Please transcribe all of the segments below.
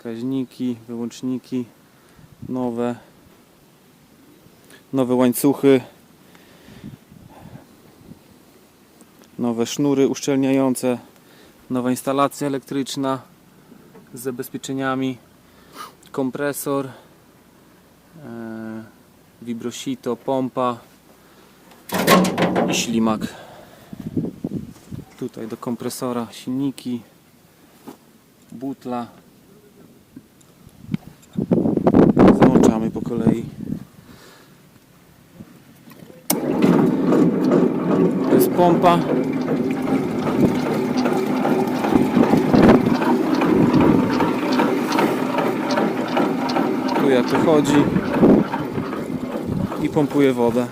wskaźniki, wyłączniki nowe, nowe łańcuchy, nowe sznury uszczelniające, nowa instalacja elektryczna z zabezpieczeniami, kompresor, e, vibrosito, pompa i ślimak. Tutaj do kompresora silniki, butla. Załączamy po kolei. To jest pompa. Tu jak to chodzi i pompuje wodę.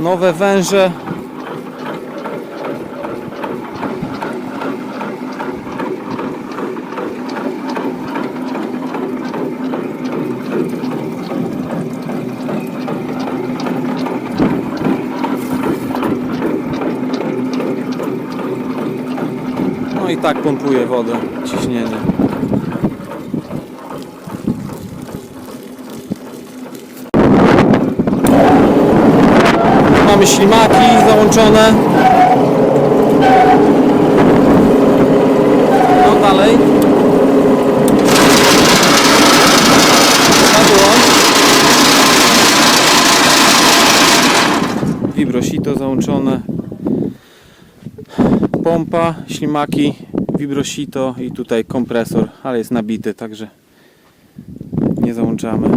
Nowe węże. I tak pompuje wodę, ciśnienie. Mamy ślimaki załączone. No dalej. Vibrosito załączone. Pompa, ślimaki, vibrosito i tutaj kompresor, ale jest nabity, także nie załączamy.